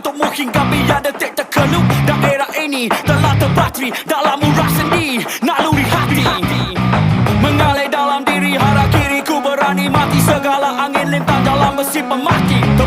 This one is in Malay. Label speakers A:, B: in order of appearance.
A: untuk menghinggap bila detik terkeluk Daerah ini telah terbateri dalam murah nak Naluri hati. Mengalir dalam diri Harap kiri ku berani mati. Segala angin lintang dalam mesin pemati.